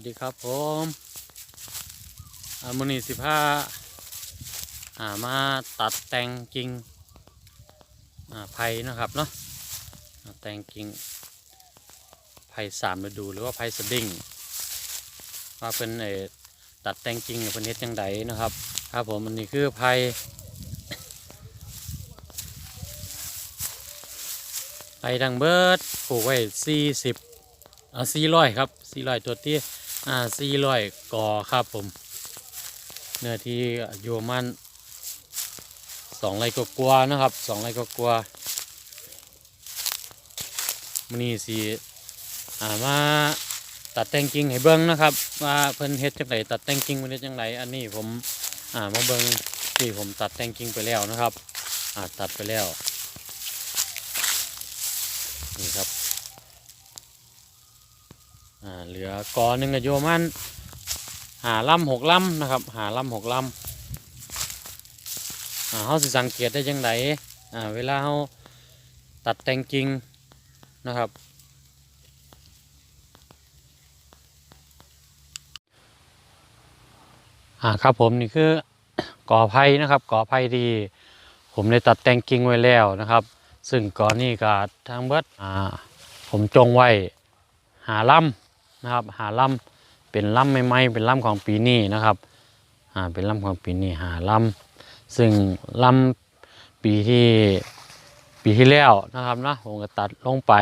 วัสดีครับผมอามือนีสิผ้าามาตัดแต่งกิ่งไผ่นะครับเนาะแต่งกิ่งไผ่สามฤดูหรือว่าไผ่สดิ้งว่าเป็นเอตัดแต่งกิ่งเป็นเฮ็ดยังไงนะครับครับผมอันนี้คือไผ่ไผ่ดังเบิดปลูกไว้สี่สิบอ่าสี่ร้อยครับสี่ร้อยตัวที่ อ่าสี่ร้อยกอครับผม เนื้อที่อยู่มันสองไร่กกลัวานะครับสองไร่กกลัวามันนี่สีอ่ามาตัดแต่งกิ่งให้เบิ้งนะครับ ว่าเพิ่นเฮ็ดจังไดตัดแต่งกิ่งเพิ่นเฮ็ดจังไดอันนี้ผมอ่ามาเบิ้งที่ผมตัดแต่งกิ่งไปแล้วนะครับ อ่าตัดไปแล้วนี่ครับ อ่าเห ลือกอหนึ่งก็อยู่ประมันหาลำหกลำนะครับ หาลำหกลำเขาสิสังเกตได้ยังไงเวลาเขาตัดแต่งกิ่งนะครับ อ่าครับผมนี่คือกอไผ่นะครับกอไผ่ที่ผมได้ตัดแต่งกิ่งไว้แล้วนะครับ ซึ่งก่อนี่ก็ทางเบิดอ่าผมจงไว้หาลำ นะครับหาลำเป็นลำใหม่ๆเป็นลำของปีนี้นะครับอ่าเป็นลำของปีนี้หาลำซึ่งลำปีที่ปีที่แล้วนะครับนะผมก็ตัดลงไป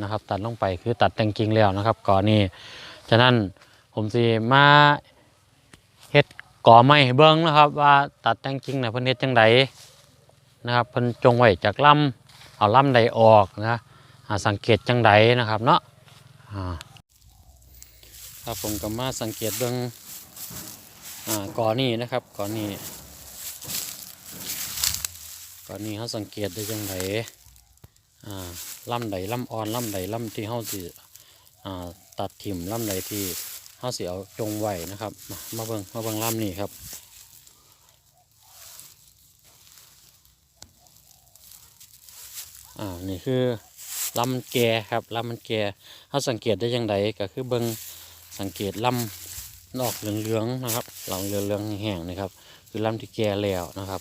นะครับ ตัดลงไปคือตัดแต่งกิ่งแล้วนะครับก่อนนี้ฉะนั้นผมสิมาเฮ็ดก่อไม้เบิ้งนะครับว่าตัดแต่งกิ่งในะเพิ่นเฮ็ดจังไดนะครับเพิ่นจงไว้จากลำเอาลำใดออกนะสังเกตจังไดนะครับเนาะอ่า ครับผมก็มาสังเกตเบื้องอ่าก่อนนี้นะครับก่อนนี้ก่อนนี้เขาสังเกตได้ยังไงอ่าลำใดลำอ่อนลำใดลำที่เขาสิอ่าตัดถิ่มลำใดที่เขาสิเอาจงไว้นะครับ มามาเบิ่งมาเบิ่งลำนี้ครับอ่านี่คือลำแก่ครับลำมันแก่เขาสังเกตได้ยังไงก็คือเบิง สังเกตลำนอกเหลืองๆนะครับหลังเหลืองๆแห้งนะครับ คือลำที่แก่แล้วนะครับ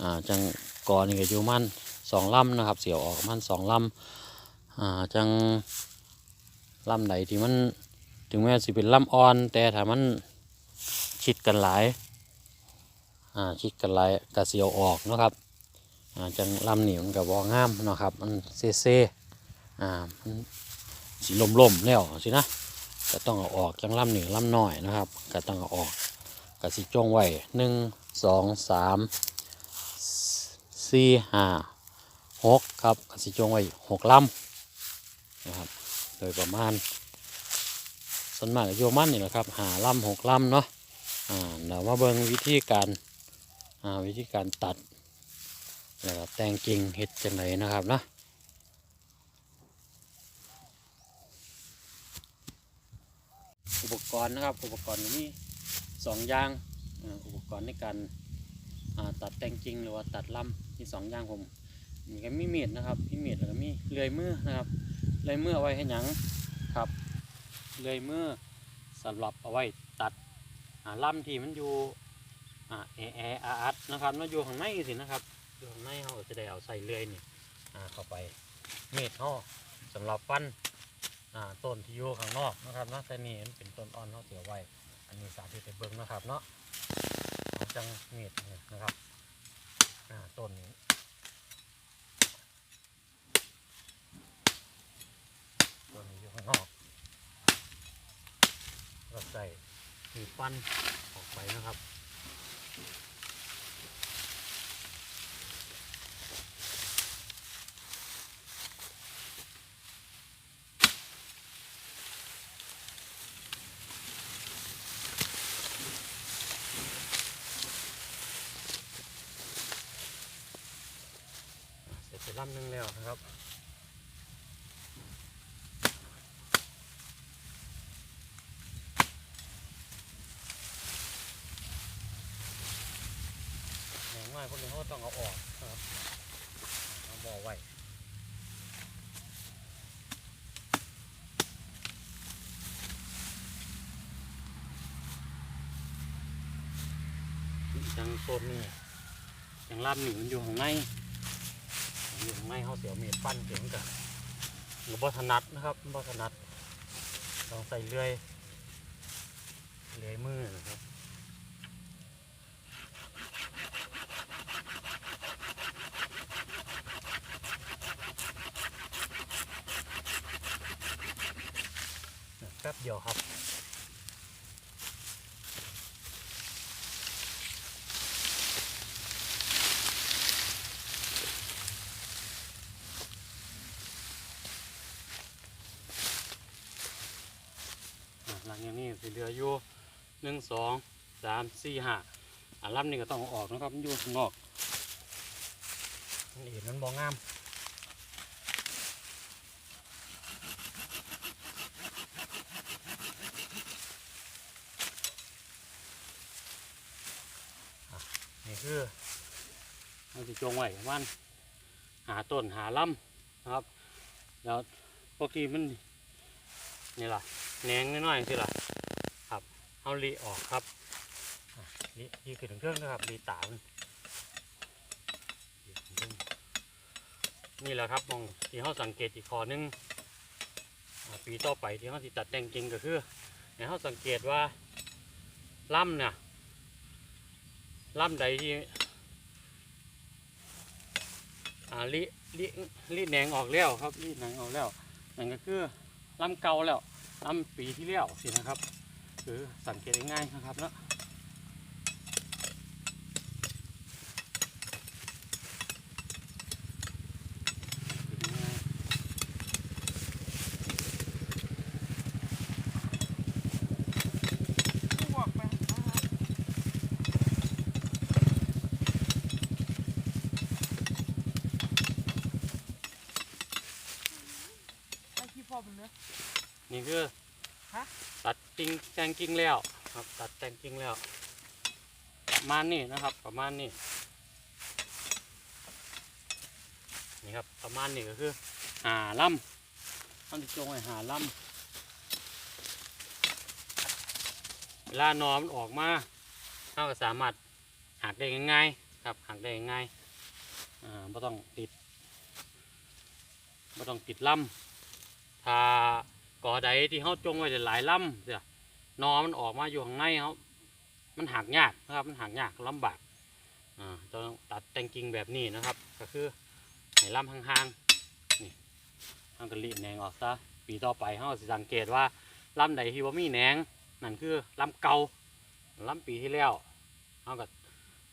อ่าจังกอนี่ก็อยู่มันสองลำนะครับ เสียวออกมันสองลำอ่าจังลำไหนที่มันถึงแม้สิเป็นลำอ่อน แต่ถ้ามันชิดกันหลายอ่าชิดกันหลายก็เสียวออกนะครับอ่าจังลำหนี่มันก็บ่งามนะครับ มันเซ่เซ่ๆอ่ามันสีลมลมๆแล้วสินะ ก็ต้องเอาออกจังลำหนึ่งลำน้อยนะครับ ก็ต้องเอาออกก็สิจงไว้หนึ่งสองสามสี่ห้าหกครับก็สิจงไว้หกลำนะครับโดยประมาณส่วนมากก็โยมันนี่แหละครับหาลำหกลำเนาะอ่าเดี๋ยวมาเบิ่งวิธีการอ่าวิธีการตัดแล้วแต่งกิ่งเฮ็ดจังไดนะครับเนาะ อุปกรณ์นะครับ อุปกรณ์มีสองอย่างอุปกรณ์ในการตัดแต่งกิ่งหรือว่าตัดลำมีสองอย่างผมมีก็มีมีดนะครับมีมีดแล้วก็มีเลื่อยมือนะครับเลื่อยมือเอาไว้ให้หยังครับเลื่อยมือสำหรับเอาไว้ตัดลำที่มันอยู่อ่าแอแออาอัดนะครับมันอยู่ข้างในสินะครับอยู่ข้างในเขาจะได้เอาใส่เลื่อยนี่เข้าไปมีดเขาสำหรับฟัน อ่าต้นที่อยู่ข้างนอกนะครับเนาะแต่นี่มันเป็นต้นอ่อนเขาเสียไว้ อันนี้สาธิตให้เบิ้งนะครับเนาะของจังเมีดนี่นะครับอ่าต้นนี้ต้นนี้อยู่ข้างนอกก็ใส่ขีปั้นออกไปนะครับ ลำหนึ่งแล้วนะครับแหงไม้พวกนี้เขาต้องเอาออกครับเอาบ่อไว้จังโซนนี่จังลำหนี่มันอยู่ข้างใน มันอยู่ข้าเขาเสียวเม็ดปั้นเสียงกันหรือบ่ถนัดนะครับบ่ถนัดต้องใส่เลื่อยเลื่อยมือนะครับแป๊บเดียวครับ อะหลังอย่างนี้สิเหลื ออยู่หนึ่งสองสามสี่ห้าอันลำนี่ก็ต้องเอาออกนะครับมันอยู่ข้างนอกมันเห็นมันบองงามอะนี่คือมันจะจงไว้ประมันหาต้นหาลำนะครับ แล้วปกติมันนี่ล่ะแหนงน้อยๆสิล่ะครับ เอาลีออกครับอะลีลีขึ้นถึงเครื่องนะครับลีตามันลีขึ้นเครื่องนี่แหละครับมองที่เขาสังเกตอีกขอนึงปีต่อไปที่เขาสิตัดแต่งจริงก็คือให้เขาสังเกตว่าล่ำเนี่ยล่ำใดที่อ่ลีลีลีแหนงออกแล้วครับลีแหนงออกแล้วนั่นก็คือล่ำเก่าแล้วล่ำปีที่แล้วสินะครับ คือสังเกตง่ายนะครับเนาะสังเกตได้ง่าย บอกไปนะคะไอ้ที่พ่อมันเนื้อ นี่คือ ฮะ ตัด กิ่งแต่งกิ่งแล้วครับ ตัดแต่งกิ่งแล้ว ประมาณนี้นะครับ ประมาณนี้นี่ครับประมาณนี้ก็คือหาลำมันจะจงไว้หาลำเวลานอมนออกมาเราก็สามารถหักได้ง่ายๆครับหักได้ง่ายอ่าไม่ต้องติดไม่ต้องติดลำถ้า อใดที่เขาจงไว้หลายลำเสียนอมันออกมาอยู่ข้างในเขามันหักยากนะครับ มันหักยากลำบากอ่าต้องตัดแต่งกิ่งแบบนี้นะครับ ก็คือให้ลำห่างๆนี่ห้างกะลีแหนงออกซะปีต่อไปเขาสิสังเกตว่าลำใดที่ว่ามีแหนงนั่นคือลำเก่าลำปีที่แล้วเขาก็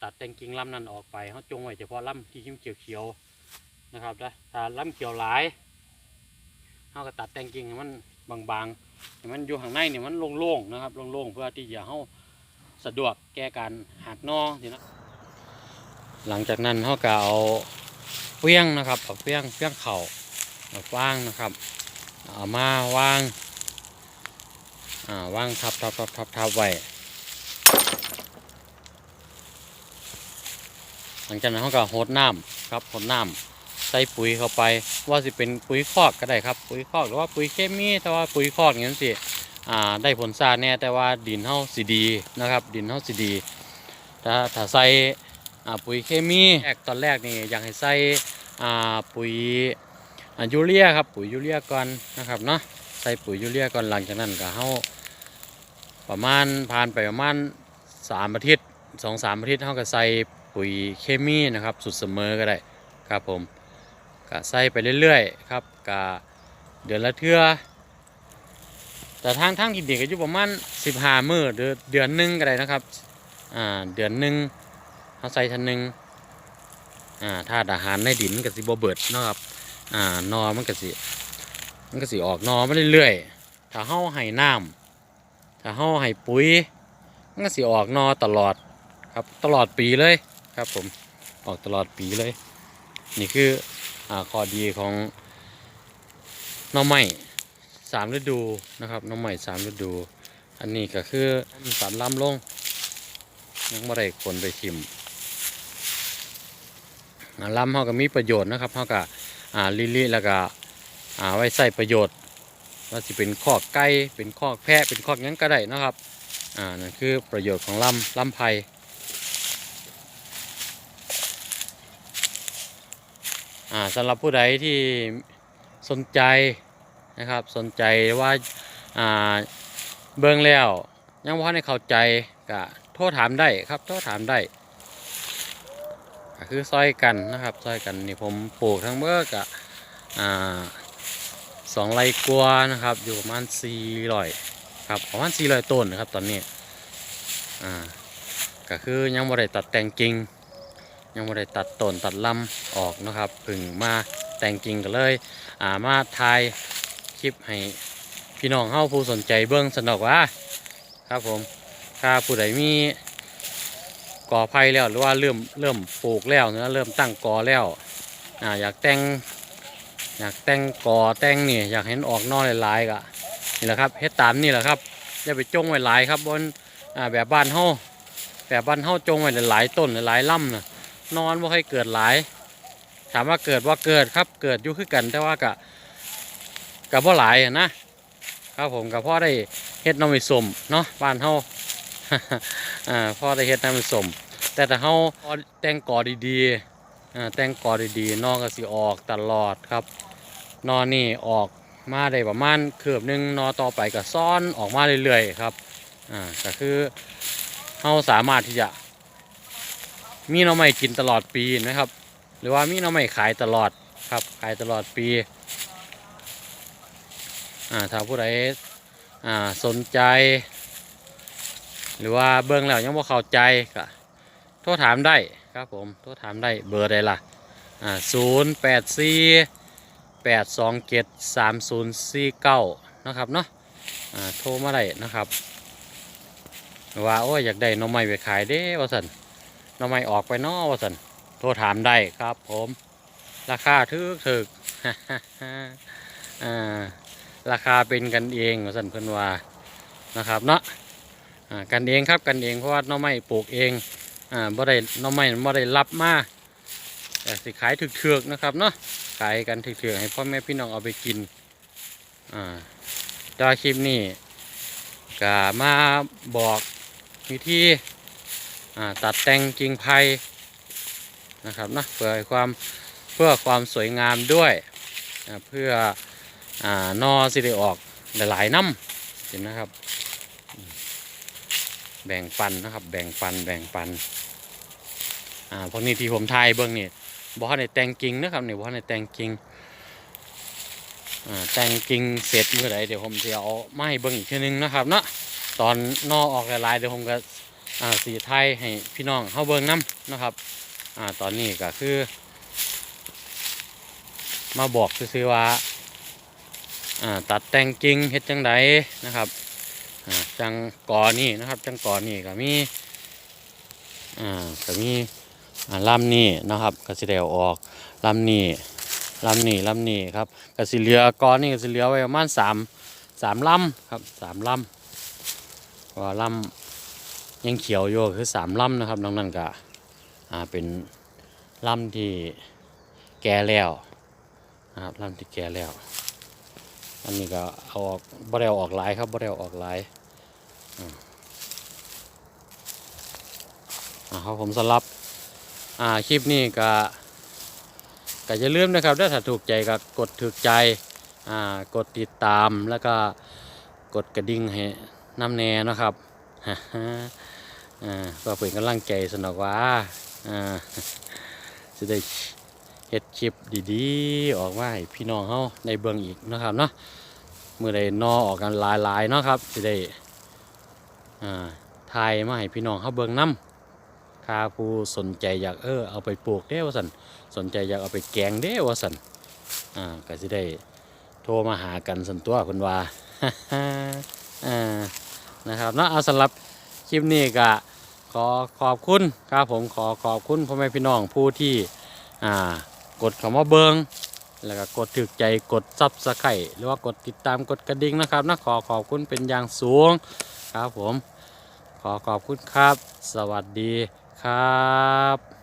ตัดแต่งกิ่งลำนั้นออกไปเขาจงไว้เฉพาะลำที่เขียวๆนะครับนะถ้าลำเขียวหลายเขาก็ตัดแต่งกิ่งให้มัน บางๆให้มันอยู่ข้างในเนี่ยมันโล่งๆนะครับโล่งๆเพื่อที่จะเขาสะดวกแก้การหักนอสินะหลังจากนั้นเขาก็เอาเฟี้ยงนะครับเอาเฟี้ยงเฟี้ยงเข่ามาฟางนะครับเอามาวางอ่าวางทับทับทับทับทับไว้หลังจากนั้นเขาก็หดน้ำครับหดน้ำ ส่ปุ๋ยเข้าไป ว่าสิเป็นปุ๋ยคอกก็ได้ครับ ปุ๋ยคอกหรือว่าปุ๋ยเคมีแต่ว่าปุ๋ยคอกอย่างนั้นสิอ่าได้ผลซาแน่แต่ว่าดินเฮาสิดีนะครับ ดินเฮาสิดี ถ้าถ้าใส่อ่าปุ๋ยเคมีแรกตอนแรกนี่อยากให้ใส่อ่าปุ๋ยอ่ายูเรียครับปุ๋ยยูเรียก่อนนะครับเนาะใส่ปุ๋ยยูเรียก่อนหลังจากนั้นก็เฮาประมาณผ่านไปประมาณสามอาทิตย์สองสามอาทิตย์เฮาก็ใส่ปุ๋ยเคมีนะครับ สุดเสมอก็ได้ครับผม ก็ใส่ไปเรื่อยๆครับก็เดือนละเทื่อแต่ทางทางที่ดีก็อยู่ประมาณ15มื้อเดือนเดือนหนึ่งก็ได้นะครับอ่าเดือนหนึ่งเขาใส่ทันหนึ่งอ่าธาตุอาหารในดินมันก็สิบเบิดนะครับอ่านอมันก็สิมันก็สิออกนอมาเรื่อยๆถ้าเฮาให้น้ำถ้าเฮาให้ปุ๋ยมันก็สิออกนอตลอดครับตลอดปีเลยครับผมออกตลอดปีเลย นี่คือ ข้อดีของน้องไม้สามฤดูนะครับน้องไม้สามฤดู อันนี้ก็คือสันลำลงยังไม่ได้คนไปชิมอ่ำเขาก็มีประโยชน์นะครับเขาก็ลิลิแล้วก็ไว้ใส่ประโยชน์ว่าจะเป็นคอกไก่เป็นคอกแพะเป็นคอกยังก็ได้นะครับอ่านั่นคือประโยชน์ของลำลำไผ่ อ่า สำหรับผู้ใดที่สนใจนะครับสนใจว่าาเบิ่งแล้วยังว่าในเข้าใจก็โทรถามได้ครับโทรถามได้คือซอยกันนะครับซอยกันนี่ผมปลูกทั้งเบิกอะอ่าสองไรกวานะครับ อยู่ประมาณสี่ร้อยครับประมาณสี่ร้อยต้นนะครับตอนนี้อ่าก็คือยังบ่ได้ตัดแต่งกิ่ง ยังไม่ได้ตัดต้นตัดลำออกนะครับเพึ่งมาแต่งกิ่งกันเลยอ่ามาถ่ายคลิปให้พี่น้องเฮาผู้สนใจเบิ่งสนอกว่าครับผมถ้าผู้ใดมีก่อไผ่แล้วหรือว่าเริ่มเริ่มปลูกแล้วนะเริ่มตั้งกอแล้วอ่าอยากแต่งอยากแต่งกอแต่งนี่อยากเห็นออกนอหลายๆก็นี่แหละครับเฮ็ดตามนี่แหละครับอย่าไปจงไว้หลายครับบนอ่าแบบบ้านเฮาแบบบ้านเฮาจงไว้หลายๆต้นหลายๆลำนะ นอนว่าให้เกิดหลาย ถามว่าเกิดว่าเกิดครับเกิดอยู่คือกันแต่ว่ากะกับว่าหลายนะครับผมกับพ่อได้เฮ็ดน้ำมิสมเนาะบ้านเฮาอ่าพ่อได้เฮ็ดน้ำมิสมแต่ถ้าเฮาแต่งกอดีๆอ่าแต่งกอดีๆนอกก็สิออกตลอดครับ นอนนี่ออกมาได้ประมาณเคือบหนึงนอต่อไปก็ซ้อนออกมาเรื่อยๆครับอ่าก็คือเฮาสามารถที่จะ มีหน่อไม้กินตลอดปีนะครับ หรือว่ามีหน่อไม้ขายตลอดครับ ขายตลอดปีอ่าถ้าผู้ใดอ่าสนใจ หรือว่าเบิ่งแล้วยังบ่เข้าใจก็โทรถามได้ครับผมโทรถามได้เบอร์ใดล่ะอ่าศูนย์แปดสี่แปดสองเจ็ดสามศูนย์สี่เก้านะครับเนาะอ่าโทรมาได้นะครับว่าโอ้ยอยากได้หน่อไม้ไปขายเด้ว่าสัน หน้ำไม่ออกไปนอวสันโทรถามได้ครับผม ราคาถึกถึกอ่าราคาเป็นกันเองวสันเพิ่นว่านะครับเนาะกันเองครับกันเองเพราะว่าน้ำไม่ปลูกเองอ่าบ่ได้น้ำไม่บ่ได้รับมาแต่สิขายถึกๆนะครับเนาะขายกันถึกๆให้พ่อแม่พี่น้องเอาไปกินอ่าจอคลิปนี้ก็มาบอกวิธี ตัดแต่งกิ่งไผ่นะครับนะเพื่อความเพื่อความสวยงามด้วยเพื่ออนอสิได้ออกหลายๆน้ำเห็นนะครับ แบ่งปันนะครับ แบ่งปันแบ่งปันอ่าพวกนี้ที่ผมทายเบื้องนี่บอกในแต่งกิ่งนะครับนี่บอกในแต่งกิ่งอ่าแต่งกิ่งเสร็จเมื่อไหร่เดี๋ยวผมจะเอาไม้เบื้องอีกทีนึงนะครับเนาะตอนนอออกหลายๆเดี๋ยวผมก็ อ่าสีไทยให้พี่น้องเฮาเบิ่งน้ำนะครับอ่าตอนนี้ก็คือ มาบอกซื่อว่าอ่าตัดแต่งกิ่งเฮ็ดจังไดนะครับอ่าจังกอนี่นะครับ จังกอนี่ก็มีอ่าก็มีอ่าลำนี่นะครับก็สิได้เอาออกลำนี่ลำนี่ลำนี่ครับก็สิเหลือกอนี่ก็สิเหลือไว้ประมาณสามสามลำครับสามลำว่าลำ ยังเขียวอยู่คือสามลำนะครับน้องนั่นก็เป็นลำที่แก่แล้วนะครับลำที่แก่แล้ว อันนี้ก็เอาออกบ่ได้เอออกหลายครับบ่ได้เอออกหลายอ่าอ่าครับผมสำหรับอ่าคลิปนี้ก็ก็อย่าลืมนะครับถ้าถูกใจก็กดถูกใจอ่ากดติดตามแล้วก็กดกระดิ่งให้น้ำแน่นะครับ อ่าก็เป็นกำลังใจสนอกว่าอ่าจะได้เฮ็ดคลิปดีๆ ออกมาให้พี่น้องเฮาในเบิ่งอีกนะครับเนาะเมื่อใดนอออกกันหลายๆเนาะครับจะได้อ่าถ่ายมาให้พี่น้องเฮาเบิ่งนํถ้าผู้สนใจอยากเออเอาไปปลูกเด้ว่าซั่นสนใจอยากเอาไปแกงเด้ว่าซั่นอ่าก็สิได้โทรมาหากันสันตัวเพิ่นว่าอ่านะครับเนาะเอาสำหรับ คลิปนี้ก็ขอขอบคุณครับผมขอขอบคุณพ่อแม่พี่น้องผู้ที่อ่ากดคำว่าเบิงแล้วก็กดถึกใจกดซับสไครหรือว่ากดติดตามกดกระดิ่งนะครับนะขอขอบคุณเป็นอย่างสูงครับผม ขอขอบคุณครับ สวัสดีครับ